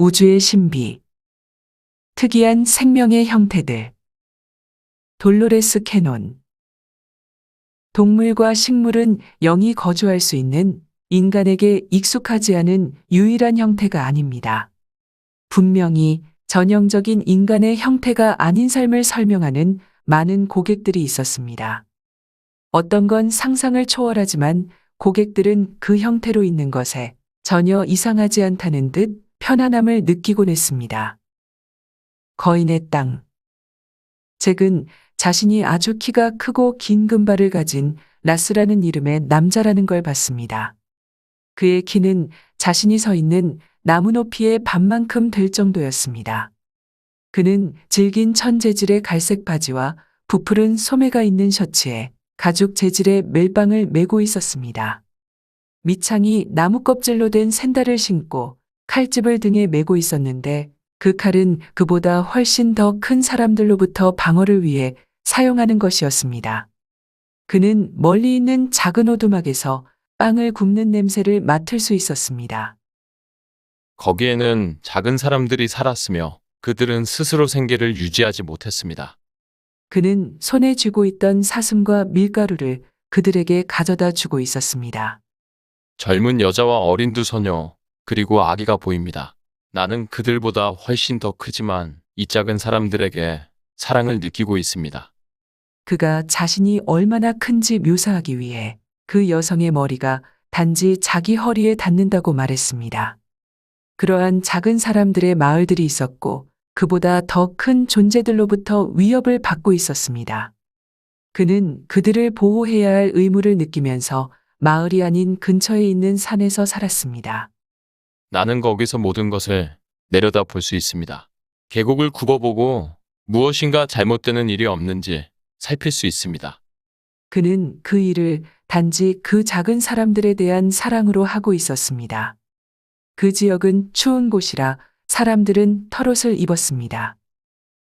우주의 신비. 특이한 생명의 형태들. 돌로레스 캐논. 동물과 식물은 영이 거주할 수 있는 인간에게 익숙하지 않은 유일한 형태가 아닙니다. 분명히 전형적인 인간의 형태가 아닌 삶을 설명하는 많은 고객들이 있었습니다. 어떤 건 상상을 초월하지만 고객들은 그 형태로 있는 것에 전혀 이상하지 않다는 듯 편안함을 느끼곤 했습니다. 거인의 땅. 잭은 자신이 아주 키가 크고 긴 금발을 가진 라스라는 이름의 남자라는 걸 봤습니다. 그의 키는 자신이 서 있는 나무 높이의 반만큼 될 정도였습니다. 그는 질긴 천 재질의 갈색 바지와 부풀은 소매가 있는 셔츠에 가죽 재질의 멜빵을 메고 있었습니다. 밑창이 나무 껍질로 된 샌달을 신고 칼집을 등에 메고 있었는데 그 칼은 그보다 훨씬 더 큰 사람들로부터 방어를 위해 사용하는 것이었습니다. 그는 멀리 있는 작은 오두막에서 빵을 굽는 냄새를 맡을 수 있었습니다. 거기에는 작은 사람들이 살았으며 그들은 스스로 생계를 유지하지 못했습니다. 그는 손에 쥐고 있던 사슴과 밀가루를 그들에게 가져다 주고 있었습니다. 젊은 여자와 어린 두 소녀, 그리고 아기가 보입니다. 나는 그들보다 훨씬 더 크지만 이 작은 사람들에게 사랑을 느끼고 있습니다. 그가 자신이 얼마나 큰지 묘사하기 위해 그 여성의 머리가 단지 자기 허리에 닿는다고 말했습니다. 그러한 작은 사람들의 마을들이 있었고 그보다 더 큰 존재들로부터 위협을 받고 있었습니다. 그는 그들을 보호해야 할 의무를 느끼면서 마을이 아닌 근처에 있는 산에서 살았습니다. 나는 거기서 모든 것을 내려다 볼 수 있습니다. 계곡을 굽어보고 무엇인가 잘못되는 일이 없는지 살필 수 있습니다. 그는 그 일을 단지 그 작은 사람들에 대한 사랑으로 하고 있었습니다. 그 지역은 추운 곳이라 사람들은 털옷을 입었습니다.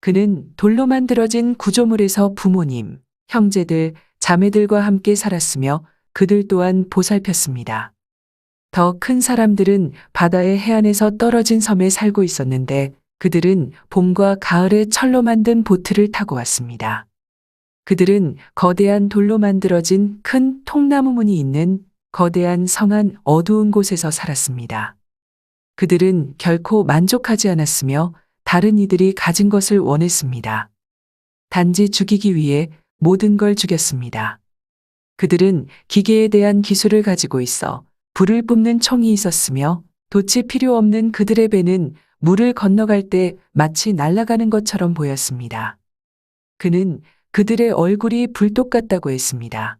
그는 돌로 만들어진 구조물에서 부모님, 형제들, 자매들과 함께 살았으며 그들 또한 보살폈습니다. 더 큰 사람들은 바다의 해안에서 떨어진 섬에 살고 있었는데 그들은 봄과 가을에 철로 만든 보트를 타고 왔습니다. 그들은 거대한 돌로 만들어진 큰 통나무 문이 있는 거대한 성한 어두운 곳에서 살았습니다. 그들은 결코 만족하지 않았으며 다른 이들이 가진 것을 원했습니다. 단지 죽이기 위해 모든 걸 죽였습니다. 그들은 기계에 대한 기술을 가지고 있어 불을 뿜는 총이 있었으며 돛이 필요 없는 그들의 배는 물을 건너갈 때 마치 날아가는 것처럼 보였습니다. 그는 그들의 얼굴이 불독 같다고 했습니다.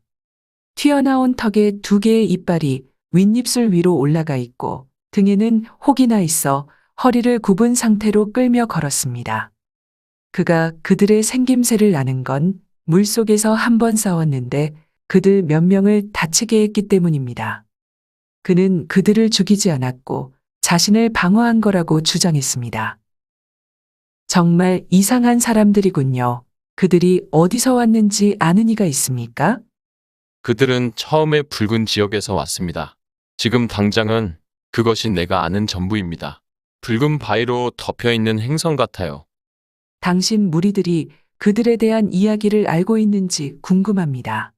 튀어나온 턱에 두 개의 이빨이 윗입술 위로 올라가 있고 등에는 혹이 나 있어 허리를 굽은 상태로 끌며 걸었습니다. 그가 그들의 생김새를 아는 건 물속에서 한 번 싸웠는데 그들 몇 명을 다치게 했기 때문입니다. 그는 그들을 죽이지 않았고 자신을 방어한 거라고 주장했습니다. 정말 이상한 사람들이군요. 그들이 어디서 왔는지 아는 이가 있습니까? 그들은 처음에 붉은 지역에서 왔습니다. 지금 당장은 그것이 내가 아는 전부입니다. 붉은 바위로 덮여 있는 행성 같아요. 당신 무리들이 그들에 대한 이야기를 알고 있는지 궁금합니다.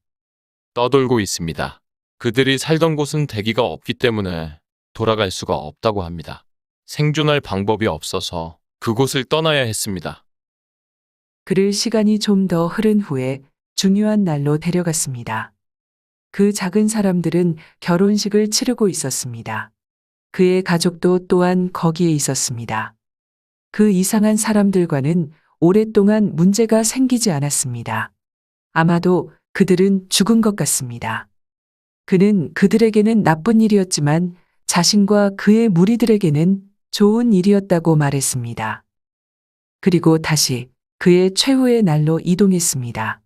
떠돌고 있습니다. 그들이 살던 곳은 대기가 없기 때문에 돌아갈 수가 없다고 합니다. 생존할 방법이 없어서 그곳을 떠나야 했습니다. 그를 시간이 좀 더 흐른 후에 중요한 날로 데려갔습니다. 그 작은 사람들은 결혼식을 치르고 있었습니다. 그의 가족도 또한 거기에 있었습니다. 그 이상한 사람들과는 오랫동안 문제가 생기지 않았습니다. 아마도 그들은 죽은 것 같습니다. 그는 그들에게는 나쁜 일이었지만 자신과 그의 무리들에게는 좋은 일이었다고 말했습니다. 그리고 다시 그의 최후의 날로 이동했습니다.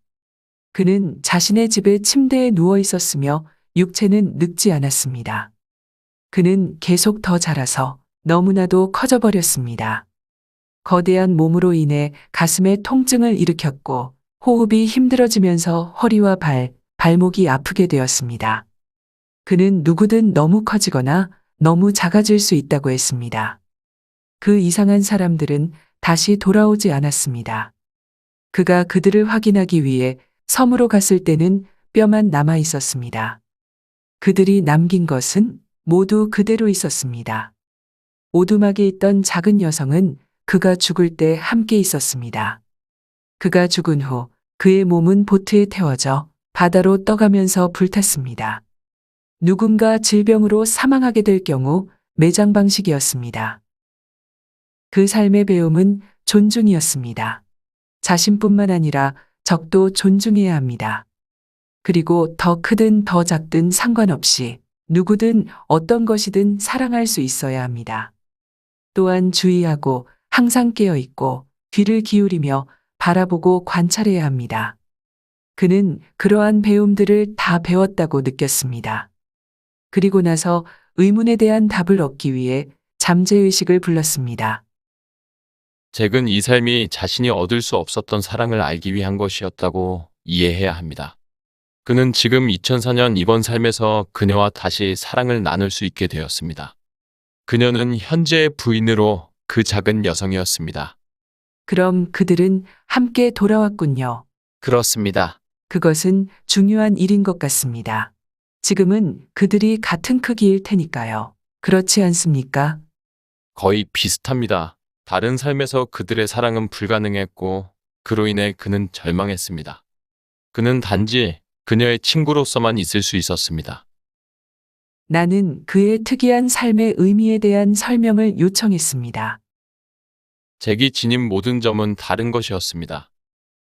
그는 자신의 집의 침대에 누워 있었으며 육체는 늙지 않았습니다. 그는 계속 더 자라서 너무나도 커져버렸습니다. 거대한 몸으로 인해 가슴에 통증을 일으켰고 호흡이 힘들어지면서 허리와 발, 발목이 아프게 되었습니다. 그는 누구든 너무 커지거나 너무 작아질 수 있다고 했습니다. 그 이상한 사람들은 다시 돌아오지 않았습니다. 그가 그들을 확인하기 위해 섬으로 갔을 때는 뼈만 남아 있었습니다. 그들이 남긴 것은 모두 그대로 있었습니다. 오두막에 있던 작은 여성은 그가 죽을 때 함께 있었습니다. 그가 죽은 후 그의 몸은 보트에 태워져 바다로 떠가면서 불탔습니다. 누군가 질병으로 사망하게 될 경우 매장 방식이었습니다. 그 삶의 배움은 존중이었습니다. 자신뿐만 아니라 적도 존중해야 합니다. 그리고 더 크든 더 작든 상관없이 누구든 어떤 것이든 사랑할 수 있어야 합니다. 또한 주의하고 항상 깨어 있고 귀를 기울이며 바라보고 관찰해야 합니다. 그는 그러한 배움들을 다 배웠다고 느꼈습니다. 그리고 나서 의문에 대한 답을 얻기 위해 잠재의식을 불렀습니다. 잭은 이 삶이 자신이 얻을 수 없었던 사랑을 알기 위한 것이었다고 이해해야 합니다. 그는 지금 2004년 이번 삶에서 그녀와 다시 사랑을 나눌 수 있게 되었습니다. 그녀는 현재의 부인으로 그 작은 여성이었습니다. 그럼 그들은 함께 돌아왔군요. 그렇습니다. 그것은 중요한 일인 것 같습니다. 지금은 그들이 같은 크기일 테니까요. 그렇지 않습니까? 거의 비슷합니다. 다른 삶에서 그들의 사랑은 불가능했고 그로 인해 그는 절망했습니다. 그는 단지 그녀의 친구로서만 있을 수 있었습니다. 나는 그의 특이한 삶의 의미에 대한 설명을 요청했습니다. 잭이 지닌 모든 점은 다른 것이었습니다.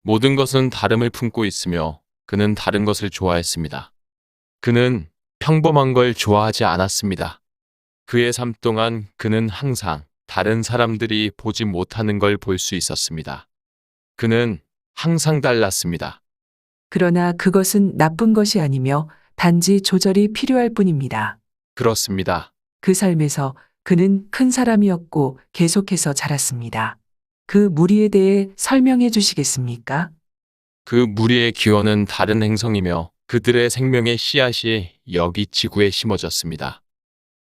모든 것은 다름을 품고 있으며 그는 다른 것을 좋아했습니다. 그는 평범한 걸 좋아하지 않았습니다. 그의 삶 동안 그는 항상 다른 사람들이 보지 못하는 걸 볼 수 있었습니다. 그는 항상 달랐습니다. 그러나 그것은 나쁜 것이 아니며 단지 조절이 필요할 뿐입니다. 그렇습니다. 그 삶에서 그는 큰 사람이었고 계속해서 자랐습니다. 그 무리에 대해 설명해 주시겠습니까? 그 무리의 기원은 다른 행성이며 그들의 생명의 씨앗이 여기 지구에 심어졌습니다.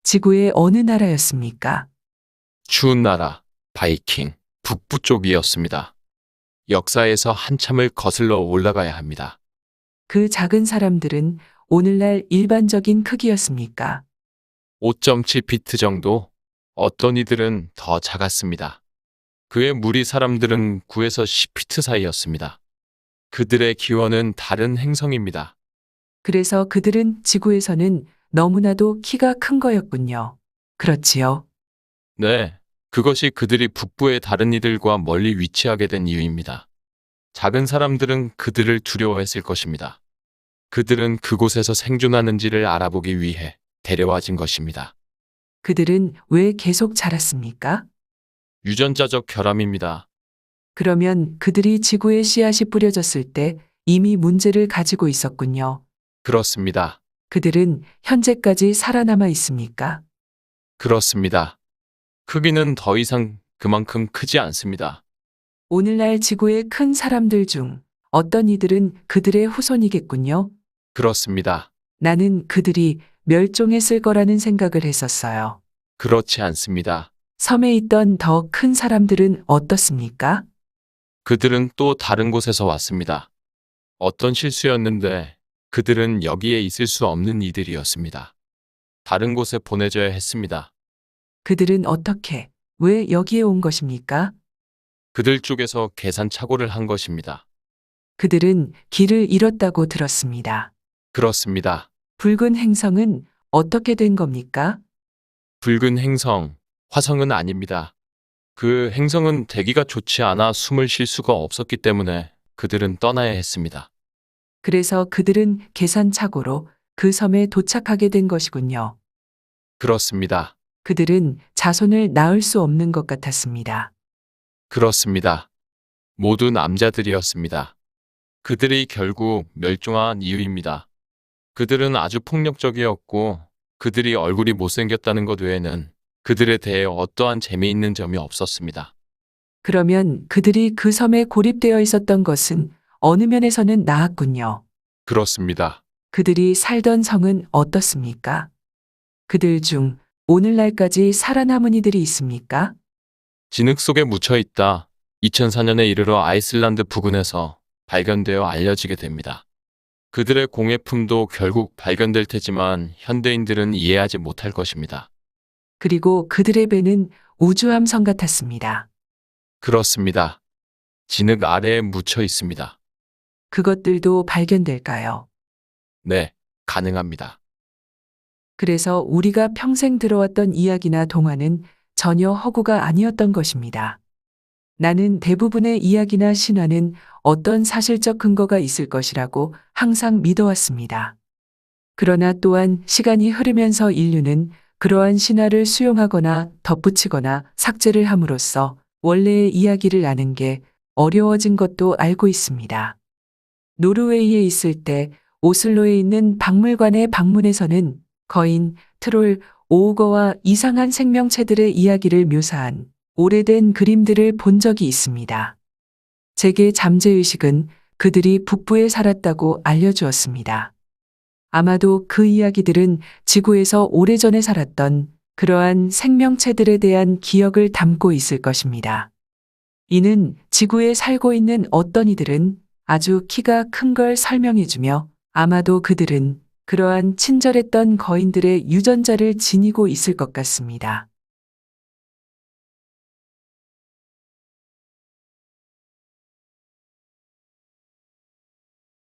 지구의 어느 나라였습니까? 추운 나라, 바이킹, 북부 쪽이었습니다. 역사에서 한참을 거슬러 올라가야 합니다. 그 작은 사람들은 오늘날 일반적인 크기였습니까? 5.7피트 정도? 어떤 이들은 더 작았습니다. 그의 무리 사람들은 9에서 10피트 사이였습니다. 그들의 기원은 다른 행성입니다. 그래서 그들은 지구에서는 너무나도 키가 큰 거였군요. 그렇지요. 네, 그것이 그들이 북부의 다른 이들과 멀리 위치하게 된 이유입니다. 작은 사람들은 그들을 두려워했을 것입니다. 그들은 그곳에서 생존하는지를 알아보기 위해 데려와진 것입니다. 그들은 왜 계속 자랐습니까? 유전자적 결함입니다. 그러면 그들이 지구에 씨앗이 뿌려졌을 때 이미 문제를 가지고 있었군요. 그렇습니다. 그들은 현재까지 살아남아 있습니까? 그렇습니다. 크기는 더 이상 그만큼 크지 않습니다. 오늘날 지구의 큰 사람들 중 어떤 이들은 그들의 후손이겠군요. 그렇습니다. 나는 그들이 멸종했을 거라는 생각을 했었어요. 그렇지 않습니다. 섬에 있던 더 큰 사람들은 어떻습니까? 그들은 또 다른 곳에서 왔습니다. 어떤 실수였는데 그들은 여기에 있을 수 없는 이들이었습니다. 다른 곳에 보내져야 했습니다. 그들은 어떻게, 왜 여기에 온 것입니까? 그들 쪽에서 계산 착오를 한 것입니다. 그들은 길을 잃었다고 들었습니다. 그렇습니다. 붉은 행성은 어떻게 된 겁니까? 붉은 행성, 화성은 아닙니다. 그 행성은 대기가 좋지 않아 숨을 쉴 수가 없었기 때문에 그들은 떠나야 했습니다. 그래서 그들은 계산착오로 그 섬에 도착하게 된 것이군요. 그렇습니다. 그들은 자손을 낳을 수 없는 것 같았습니다. 그렇습니다. 모두 남자들이었습니다. 그들이 결국 멸종한 이유입니다. 그들은 아주 폭력적이었고 그들이 얼굴이 못생겼다는 것 외에는 그들에 대해 어떠한 재미있는 점이 없었습니다. 그러면 그들이 그 섬에 고립되어 있었던 것은 어느 면에서는 나았군요. 그렇습니다. 그들이 살던 성은 어떻습니까? 그들 중 오늘날까지 살아남은 이들이 있습니까? 진흙 속에 묻혀 있다 2004년에 이르러 아이슬란드 부근에서 발견되어 알려지게 됩니다. 그들의 공예품도 결국 발견될 테지만 현대인들은 이해하지 못할 것입니다. 그리고 그들의 배는 우주함성 같았습니다. 그렇습니다. 진흙 아래에 묻혀 있습니다. 그것들도 발견될까요? 네, 가능합니다. 그래서 우리가 평생 들어왔던 이야기나 동화는 전혀 허구가 아니었던 것입니다. 나는 대부분의 이야기나 신화는 어떤 사실적 근거가 있을 것이라고 항상 믿어왔습니다. 그러나 또한 시간이 흐르면서 인류는 그러한 신화를 수용하거나 덧붙이거나 삭제를 함으로써 원래의 이야기를 아는 게 어려워진 것도 알고 있습니다. 노르웨이에 있을 때 오슬로에 있는 박물관의 방문에서는 거인, 트롤, 오우거와 이상한 생명체들의 이야기를 묘사한 오래된 그림들을 본 적이 있습니다. 제게 잠재의식은 그들이 북부에 살았다고 알려주었습니다. 아마도 그 이야기들은 지구에서 오래전에 살았던 그러한 생명체들에 대한 기억을 담고 있을 것입니다. 이는 지구에 살고 있는 어떤 이들은 아주 키가 큰 걸 설명해주며 아마도 그들은 그러한 친절했던 거인들의 유전자를 지니고 있을 것 같습니다.